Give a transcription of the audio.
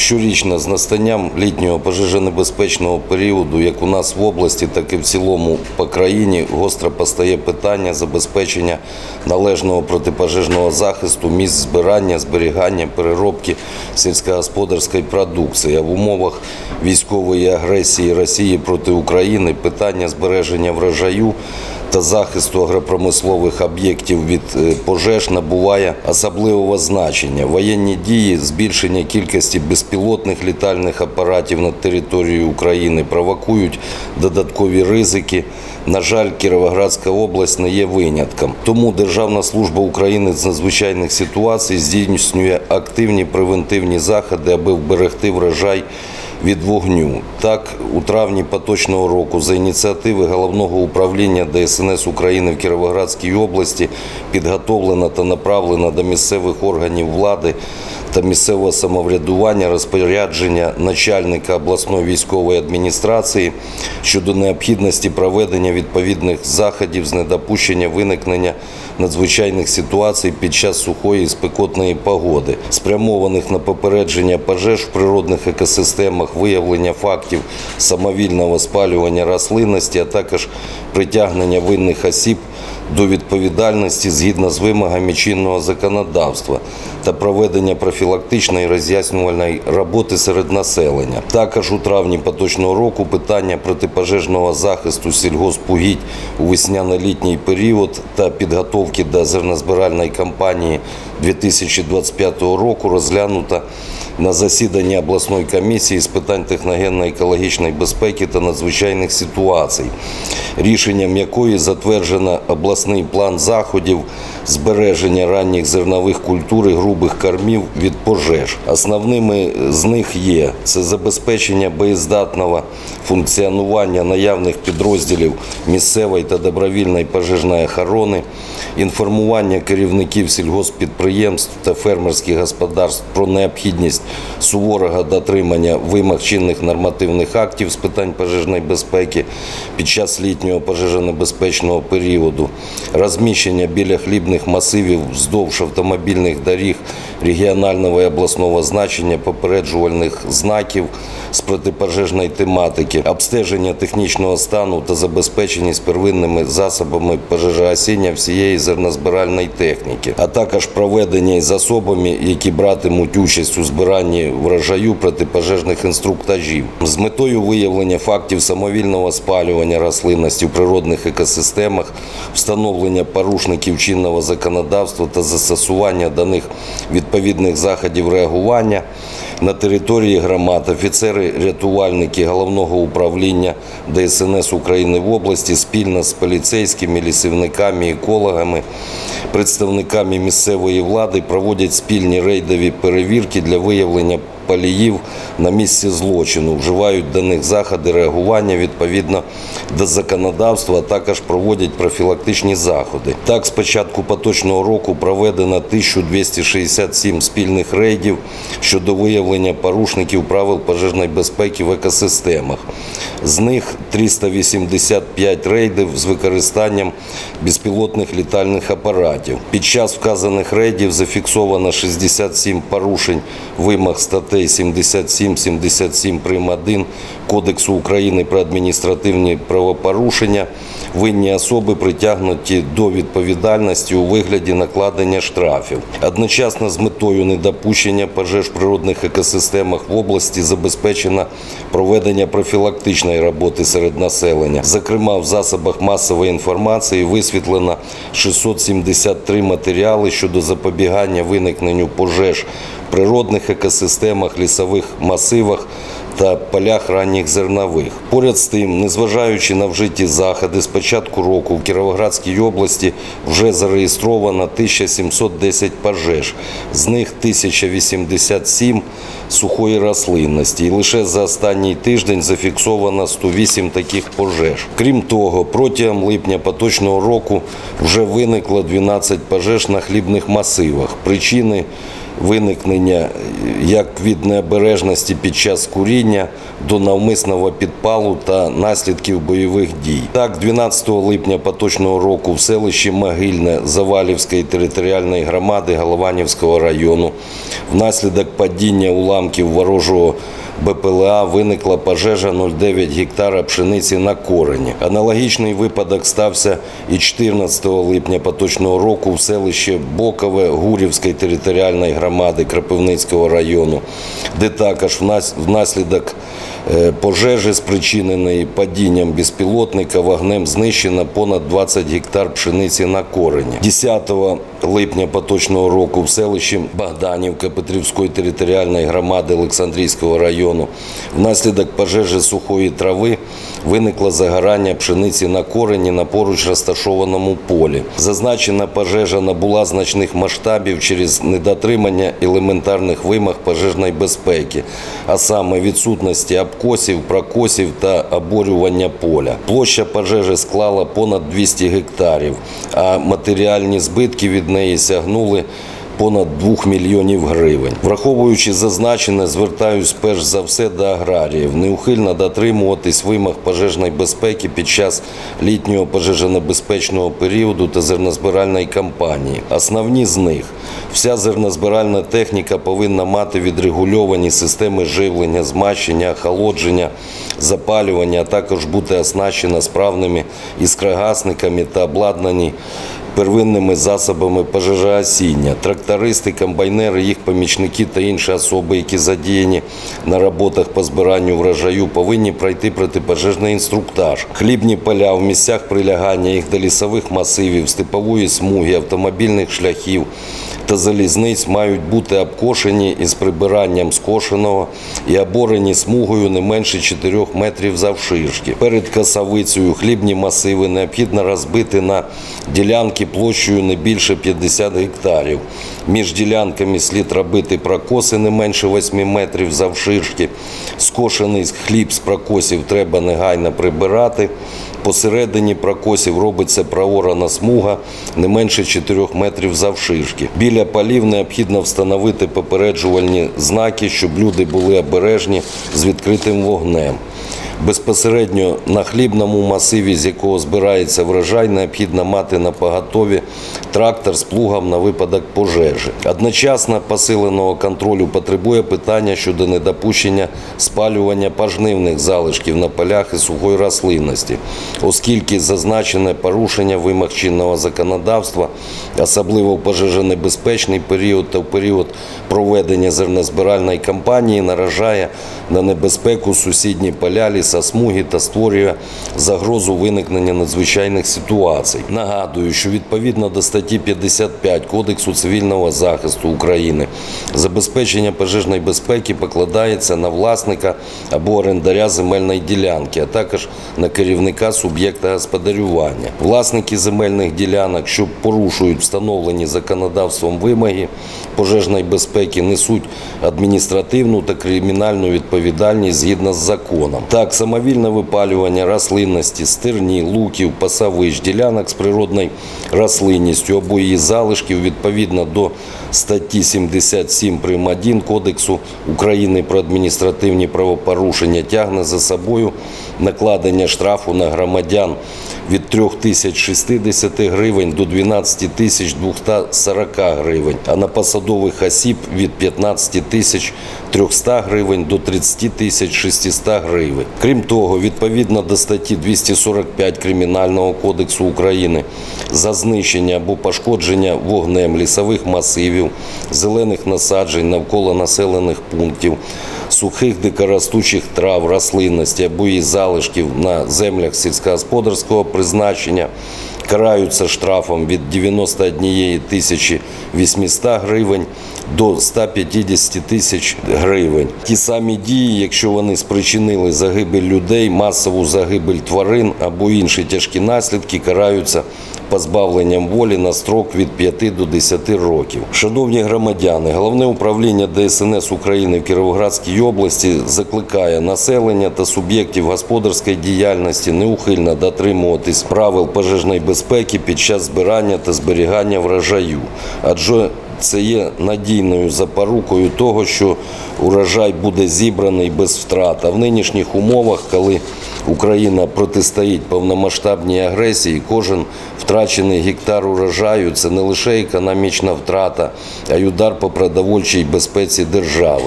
Щорічно з настанням літнього пожежонебезпечного періоду, як у нас в області, так і в цілому по країні, гостро постає питання забезпечення належного протипожежного захисту місць збирання, зберігання, переробки сільськогосподарської продукції. А в умовах військової агресії Росії проти України питання збереження врожаю та захисту агропромислових об'єктів від е, пожеж набуває особливого значення. Воєнні дії, збільшення кількості безпілотних літальних апаратів на території України провокують додаткові ризики. На жаль, Кіровоградська область не є винятком. Тому Державна служба України з надзвичайних ситуацій здійснює активні превентивні заходи, аби вберегти врожай від вогню. Так, у травні поточного року за ініціативи головного управління ДСНС України в Кіровоградській області підготовлено та направлено до місцевих органів влади та місцевого самоврядування розпорядження начальника обласної військової адміністрації щодо необхідності проведення відповідних заходів з недопущення виникнення надзвичайних ситуацій під час сухої і спекотної погоди, спрямованих на попередження пожеж в природних екосистемах, виявлення фактів самовільного спалювання рослинності, а також притягнення винних осіб до відповідальності згідно з вимогами чинного законодавства та проведення профілактичної роз'яснювальної роботи серед населення. Також у травні поточного року питання протипожежного захисту сільгоспугідь у весняно-літній період та підготовки до зернозбиральної кампанії 2025 року розглянуто на засіданні обласної комісії з питань техногенно-екологічної безпеки та надзвичайних ситуацій, рішенням якої затверджено обласний план заходів збереження ранніх зернових культур і грубих кормів від пожеж. Основними з них є це забезпечення боєздатного функціонування наявних підрозділів місцевої та добровільної пожежної охорони, інформування керівників сільгосппідприємств та фермерських господарств про необхідність суворого дотримання вимог чинних нормативних актів з питань пожежної безпеки під час літнього пожежонебезпечного періоду, розміщення біля хлібних масивів вздовж автомобільних доріг регіонального і обласного значення попереджувальних знаків з протипожежної тематики, обстеження технічного стану та забезпеченість первинними засобами пожежогасіння всієї зернозбиральної техніки, а також проведення із особами, які братимуть участь у збиранні врожаю протипожежних інструктажів. З метою виявлення фактів самовільного спалювання рослинності в природних екосистемах, встановлення порушників чинного законодавства та застосування до них відповідних заходів реагування на території громад офіцери рятувальники головного управління ДСНС України в області спільно з поліцейськими, лісівниками, екологами, представниками місцевої влади проводять спільні рейдові перевірки для виявлення паліїв на місці злочину, вживають до них заходи реагування відповідно до законодавства, а також проводять профілактичні заходи. Так, з початку поточного року проведено 1267 спільних рейдів щодо виявлення порушників правил пожежної безпеки в екосистемах. З них 385 рейдів з використанням безпілотних літальних апаратів. Під час вказаних рейдів зафіксовано 67 порушень вимог статей 77, 77 прим. 1 Кодексу України про адміністративні правопорушення. Винні особи притягнуті до відповідальності у вигляді накладення штрафів. Одночасно з метою недопущення пожеж в природних екосистемах в області забезпечено проведення профілактичної роботи серед населення. Зокрема, в засобах масової інформації висвітлено 673 матеріали щодо запобігання виникненню пожеж в природних екосистемах, лісових масивах та полях ранніх зернових. Поряд з тим, незважаючи на вжиті заходи, з початку року в Кіровоградській області вже зареєстровано 1710 пожеж, з них 1087 сухої рослинності. І лише за останній тиждень зафіксовано 108 таких пожеж. Крім того, протягом липня поточного року вже виникло 12 пожеж на хлібних масивах. Причини виникнення е, як від необережності під час куріння до навмисного підпалу та наслідків бойових дій. Так, 12 липня поточного року в селищі Могильне Завалівської територіальної громади Голованівського району внаслідок падіння уламків ворожого БПЛА виникла пожежа 0,9 гектара пшениці на корені. Аналогічний випадок стався і 14 липня поточного року в селищі Бокове Гурівської територіальної громади Кропивницького району, де також внаслідок е, пожежі, спричиненої падінням безпілотника, вогнем знищено понад 20 гектар пшениці на корені. 10 липня поточного року в селищі Богданівка Петрівської територіальної громади Олександрійського району внаслідок пожежі сухої трави виникло загорання пшениці на корені на поруч розташованому полі. Зазначена пожежа набула значних масштабів через недотримання елементарних вимог пожежної безпеки, а саме відсутності обкосів, прокосів та оборювання поля. Площа пожежі склала понад 200 гектарів, а матеріальні збитки від неї сягнули понад 2 мільйонів гривень. Враховуючи зазначене, звертаюсь перш за все до аграріїв неухильно дотримуватись вимог пожежної безпеки під час літнього пожежонебезпечного періоду та зернозбиральної кампанії. Основні з них вся зернозбиральна техніка повинна мати відрегульовані системи живлення, змащення, охолодження, запалювання, а також бути оснащена справними іскрогасниками та обладнані первинними засобами пожежогасіння. Трактористи, комбайнери, їх помічники та інші особи, які задіяні на роботах по збиранню врожаю, повинні пройти протипожежний інструктаж. Хлібні поля в місцях прилягання їх до лісових масивів, степової смуги, автомобільних шляхів та залізниць мають бути обкошені із прибиранням скошеного і оборені смугою не менше 4 метрів завширшки. Перед касавицею хлібні масиви необхідно розбити на ділянки площею не більше 50 гектарів. Між ділянками слід робити прокоси не менше 8 метрів завширшки. Скошений хліб з прокосів треба негайно прибирати. Посередині прокосів робиться проорана смуга не менше 4 метрів завширшки. Біля полів необхідно встановити попереджувальні знаки, щоб люди були обережні з відкритим вогнем. Безпосередньо на хлібному масиві, з якого збирається врожай, необхідно мати на поготові трактор з плугом на випадок пожежі. Одночасно посиленого контролю потребує питання щодо недопущення спалювання пожнивних залишків на полях і сухої рослинності, оскільки зазначене порушення вимог чинного законодавства, особливо в пожежонебезпечний період та в період проведення зернозбиральної кампанії, наражає на небезпеку сусідні поля, лісосмуги та створює загрозу виникнення надзвичайних ситуацій. Нагадую, що відповідно до статті 55 Кодексу цивільного захисту України забезпечення пожежної безпеки покладається на власника або орендаря земельної ділянки, а також на керівника суб'єкта господарювання. Власники земельних ділянок, що порушують встановлені законодавством вимоги пожежної безпеки, несуть адміністративну та кримінальну відповідальність згідно з законом. Так, самовільне випалювання рослинності, стерні, луків, пасовищ, ділянок з природною рослинністю або її залишків відповідно до статті 77 прим. 1 Кодексу України про адміністративні правопорушення тягне за собою накладення штрафу на громадян від 3060 гривень до 12 тисяч 240 гривень, а на посадових осіб від 15 тисяч 300 гривень до 30 тисяч 600 гривень. Крім того, відповідно до статті 245 Кримінального кодексу України за знищення або пошкодження вогнем лісових масивів, зелених насаджень навколо населених пунктів, сухих дикоростучих трав, рослинності або її залишків на землях сільськогосподарського призначення караються штрафом від 91 тисячі 800 гривень до 150 тисяч гривень. Ті самі дії, якщо вони спричинили загибель людей, масову загибель тварин або інші тяжкі наслідки, караються позбавленням волі на строк від 5 до 10 років. Шановні громадяни, головне управління ДСНС України в Кіровоградській області закликає населення та суб'єктів господарської діяльності неухильно дотримуватись правил пожежної безпеки під час збирання та зберігання врожаю, адже це є надійною запорукою того, що урожай буде зібраний без втрат. А в нинішніх умовах, коли Україна протистоїть повномасштабній агресії, кожен втрачений гектар урожаю це не лише економічна втрата, а й удар по продовольчій безпеці держави.